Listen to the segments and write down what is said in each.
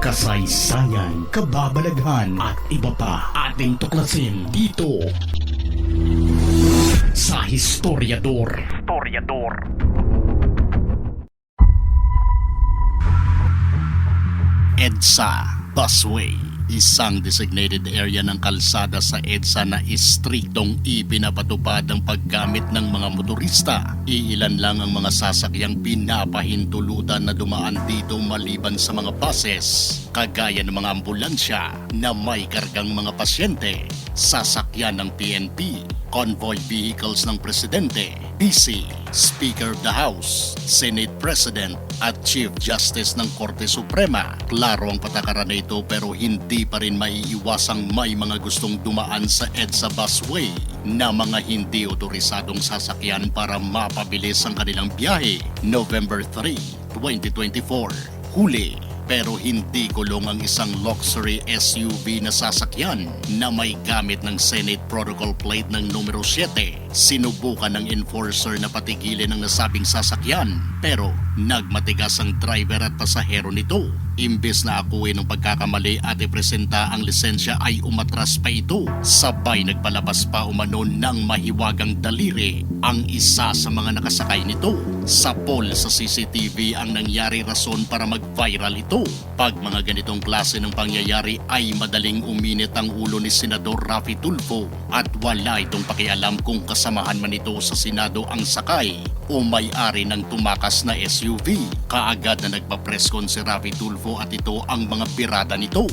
kasaysayan, kababalaghan at iba pa ating tuklasin dito sa Historiador. Historiador. EDSA Busway Isang designated area ng kalsada sa EDSA na istriktong ipinapatupad ang paggamit ng mga motorista. Iilan lang ang mga sasakyang pinapahintulutan na dumaan dito maliban sa mga buses, kagaya ng mga ambulansya na may kargang mga pasyente, sasakyan ng PNP, convoy vehicles ng presidente, PC, Speaker of the House, Senate President at Chief Justice ng Korte Suprema. Klaro ang patakaran na ito pero hindi pa rin maiiwasang may mga gustong dumaan sa EDSA busway na mga hindi otorisadong sasakyan para mapabilis ang kanilang biyahe. November 3, 2024. Huli pero hindi kulong ang isang luxury SUV na sasakyan na may gamit ng Senate Protocol Plate ng numero 7. Sinubukan ng enforcer na patigilin ang nasabing sasakyan pero nagmatigas ang driver at pasahero nito. Imbes na akuin ng pagkakamali at ipresenta ang lisensya ay umatras pa ito. Sabay nagpalabas pa umano ng mahiwagang daliri ang isa sa mga nakasakay nito. Sa poll sa CCTV ang nangyari rason para mag-viral ito. Pag mga ganitong klase ng pangyayari ay madaling uminit ang ulo ni Senador Rafi Tulfo at wala itong pakialam kung kasamahan man ito sa Senado ang sakay o may-ari ng tumakas na SUV. Kaagad na nagpa-press con si Rafi Tulfo at ito ang mga pirada nito.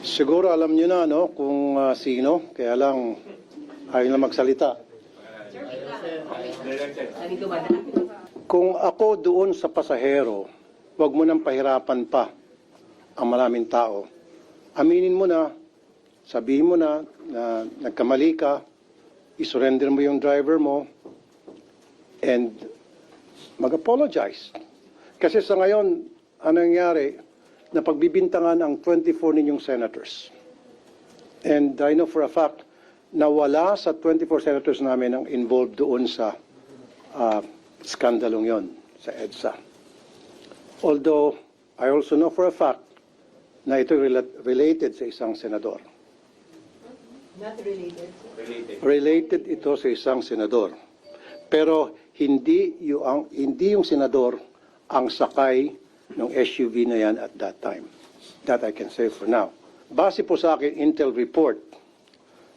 Siguro alam niyo na no kung ah, sino, kaya lang ayaw na magsalita. Kung ako doon sa pasahero, wag mo nang pahirapan pa ang maraming tao. Aminin mo na, sabihin mo na na nagkamali ka, isurrender mo yung driver mo, and mag-apologize. Kasi sa ngayon, ang nangyari, na pagbibintangan ang 24 ninyong senators. And I know for a fact na wala sa 24 senators namin ang involved doon sa uh, skandalong yon sa EDSA. Although, I also know for a fact na ito rela- related sa isang senador. Not related. Related ito sa isang senador. Pero hindi yung, hindi yung senador ang sakay ng SUV na yan at that time. That I can say for now. Base po sa akin Intel report,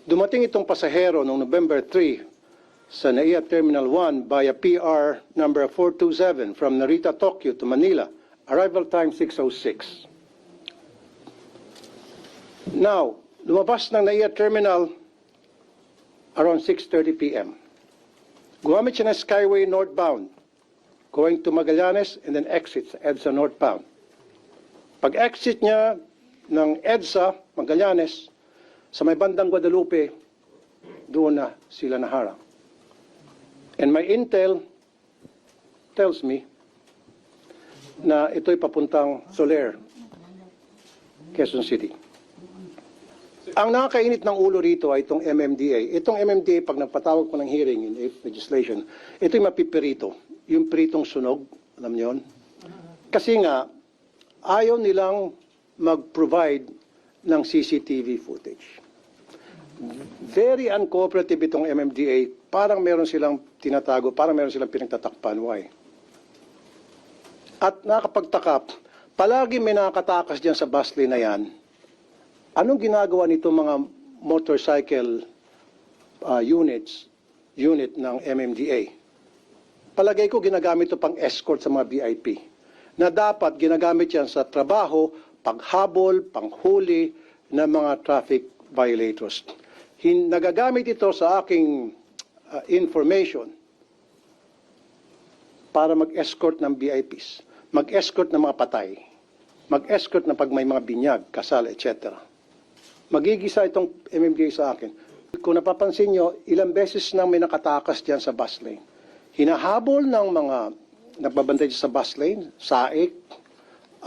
dumating itong pasahero noong November 3 sa NAIA Terminal 1 via PR number 427 from Narita, Tokyo to Manila. Arrival time 606. Now, lumabas ng NAIA Terminal around 6.30 p.m. Gumamit siya ng Skyway northbound, going to Magallanes and then exits EDSA northbound. Pag exit niya ng EDSA, Magallanes, sa may bandang Guadalupe, doon na sila naharang. And my intel tells me na ito'y papuntang Soler, Quezon City. Ang nakakainit ng ulo rito ay itong MMDA. Itong MMDA, pag nagpatawag ko ng hearing in legislation, ito'y mapipirito. Yung piritong sunog, alam niyo yun? Kasi nga, ayaw nilang mag-provide ng CCTV footage. Very uncooperative itong MMDA. Parang meron silang tinatago, parang meron silang pinagtatakpan. Why? At nakapagtaka, palagi may nakatakas dyan sa bus lane na yan. Anong ginagawa nito mga motorcycle uh, units, unit ng MMDA? Palagay ko ginagamit ito pang escort sa mga VIP. Na dapat ginagamit yan sa trabaho, paghabol, panghuli ng mga traffic violators. Hin nagagamit ito sa aking uh, information para mag-escort ng VIPs, mag-escort ng mga patay, mag-escort na pag may mga binyag, kasal, etc. Magigisa itong MMDA sa akin. Kung napapansin nyo, ilang beses nang may nakatakas dyan sa bus lane. Hinahabol ng mga nagbabantay sa bus lane, SAIC,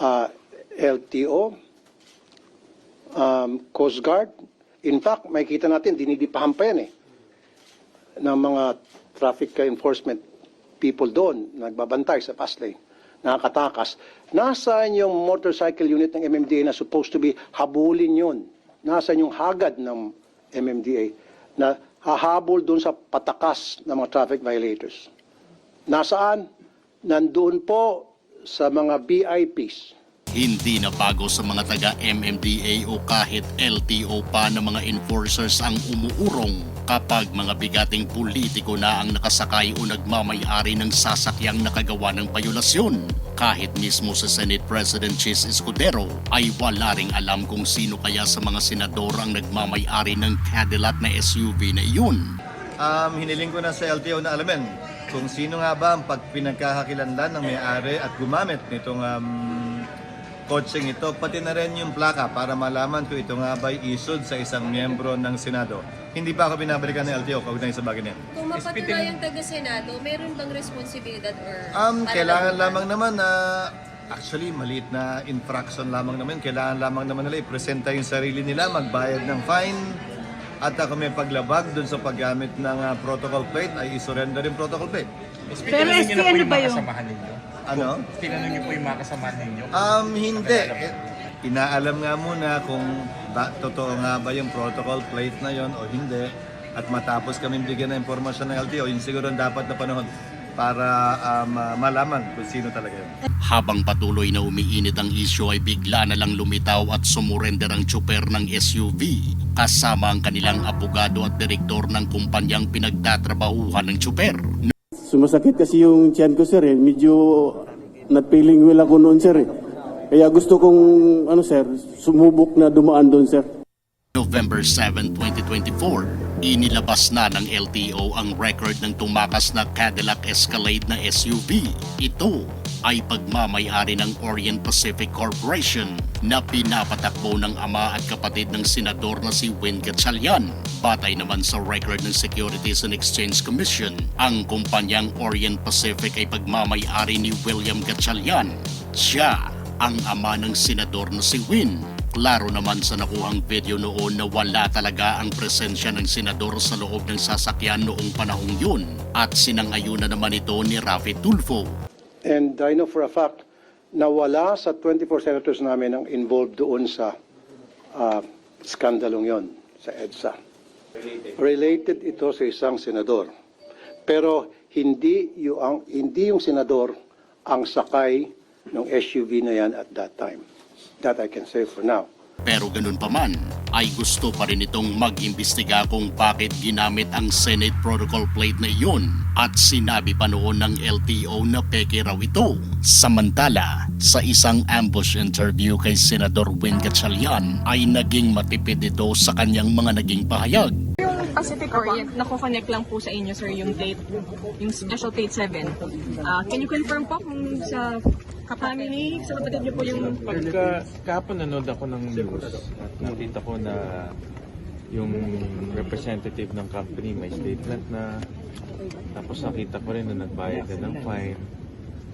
uh, LTO, um, Coast Guard. In fact, makikita natin, dinidipahan pa yan eh, ng mga traffic enforcement people doon, nagbabantay sa bus lane. nakakatakas. Nasaan yung motorcycle unit ng MMDA na supposed to be habulin yun? Nasaan yung hagad ng MMDA na hahabol doon sa patakas ng mga traffic violators? Nasaan? Nandoon po sa mga VIPs. Hindi na bago sa mga taga MMDA o kahit LTO pa na mga enforcers ang umuurong kapag mga bigating politiko na ang nakasakay o nagmamayari ng sasakyang nakagawa ng violasyon. Kahit mismo sa Senate President Chis Escudero ay wala ring alam kung sino kaya sa mga senador ang nagmamayari ng Cadillac na SUV na iyon. Um, hiniling ko na sa LTO na alamin kung sino nga ba ang pagpinagkakakilanlan ng may-ari at gumamit nitong um, coaching ito, pati na rin yung plaka para malaman kung ito nga ba isod sa isang miyembro ng Senado. Hindi pa ako binabalikan ng LTO kaugnay sa bagay na yan. Kung mapatunayang taga-Senado, meron bang responsibilidad or... Um, kailangan lang- lamang naman na actually maliit na infraction lamang naman. Kailangan lamang naman nila i-presenta yung sarili nila, magbayad ng fine. At uh, kung may paglabag dun sa paggamit ng uh, protocol plate, ay isurrender yung protocol plate. Pero ST, ano ba yung? Ano? Tinanong niyo po yung mga kasamahan ninyo? Um, hindi. Eh, Inaalam nga muna kung ba, totoo nga ba yung protocol plate na yon o hindi. At matapos kami bigyan ng impormasyon ng LTO, yun siguro ang dapat na panahon para um, uh, malaman kung sino talaga yun. Habang patuloy na umiinit ang isyo ay bigla na lang lumitaw at sumurender ang tsuper ng SUV kasama ang kanilang abogado at direktor ng kumpanyang pinagtatrabahuhan ng tsuper. Sumasakit kasi yung tiyan ko sir eh. Medyo not feeling well ako noon sir eh. Kaya gusto kong ano sir, sumubok na dumaan doon sir. November 7, 2024, inilabas na ng LTO ang record ng tumakas na Cadillac Escalade na SUV. Ito ay pagmamayari ng Orient Pacific Corporation na pinapatakbo ng ama at kapatid ng senador na si Win Gatchalian. Batay naman sa record ng Securities and Exchange Commission, ang kumpanyang Orient Pacific ay pagmamayari ni William Gatchalian. Siya ang ama ng senador na si Win. Klaro naman sa nakuhang video noon na wala talaga ang presensya ng senador sa loob ng sasakyan noong panahong yun at sinangayunan naman ito ni Rafi Tulfo. And I know for a fact na wala sa 24 senators namin ang involved doon sa uh, skandalong yon sa EDSA. Related ito sa isang senador. Pero hindi yung, hindi yung senador ang sakay ng SUV na yan at that time. That I can say for now. Pero ganun pa man, ay gusto pa rin itong mag-imbestiga kung bakit ginamit ang Senate Protocol Plate na iyon at sinabi pa noon ng LTO na peke raw ito. Samantala, sa isang ambush interview kay Senador Win Gatchalian ay naging matipid ito sa kanyang mga naging pahayag. Pacific Orient, nako-connect lang po sa inyo, sir, yung plate, yung special plate 7. Ah, can you confirm po kung sa family, sa kapatid niyo po yung... Pagka kahapon nanood ako ng news at nakita ko na yung representative ng company may statement na tapos nakita ko rin na nagbayad na ng fine.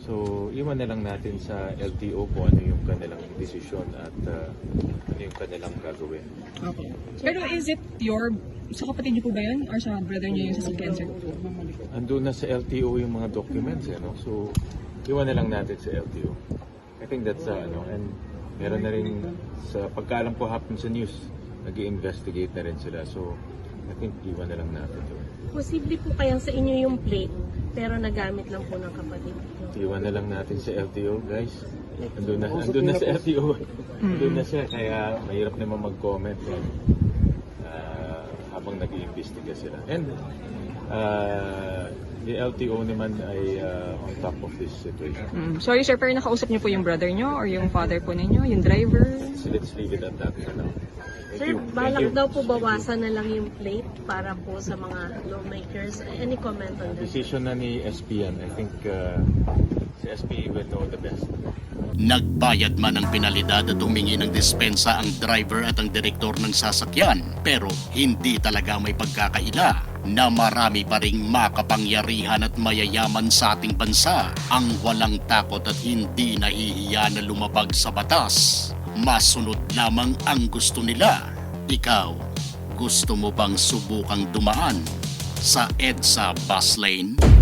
So, iwan na lang natin sa LTO kung ano yung kanilang desisyon at uh, ano yung kanilang gagawin. Pero is it your... Sa kapatid niyo po ba yun? Or sa brother niyo yung sasakyan, sir? Andun na sa LTO yung mga documents, eh, no? So, iwan na lang natin sa LTO. I think that's, uh, ano, and meron na rin, sa pagkaalam ko hapon sa news, nag investigate na rin sila. So, I think iwan na lang natin to. Posible po kayang sa inyo yung plate, pero nagamit lang po ng kapatid. Iwan na lang natin sa LTO, guys. Andun na, andun na sa LTO. Andun na siya, kaya mahirap naman mag-comment eh, ah, habang nag-iimbestiga sila. And uh, the LTO naman ay ah, on top of this situation. Mm. Sorry, sir, pero nakausap niyo po yung brother niyo or yung father po ninyo, yung driver? So let's leave it at that for now. Thank Sir, you. Balak daw po bawasan na lang yung plate para po sa mga lawmakers. Any comment on this? Decision na ni SP yan. I think uh, si SP will know the best. Nagbayad man ng penalidad at humingi ng dispensa ang driver at ang direktor ng sasakyan pero hindi talaga may pagkakaila na marami pa ring makapangyarihan at mayayaman sa ating bansa ang walang takot at hindi nahihiya na lumabag sa batas. Masunod lamang ang gusto nila. Ikaw, gusto mo bang subukang dumaan sa EDSA bus lane?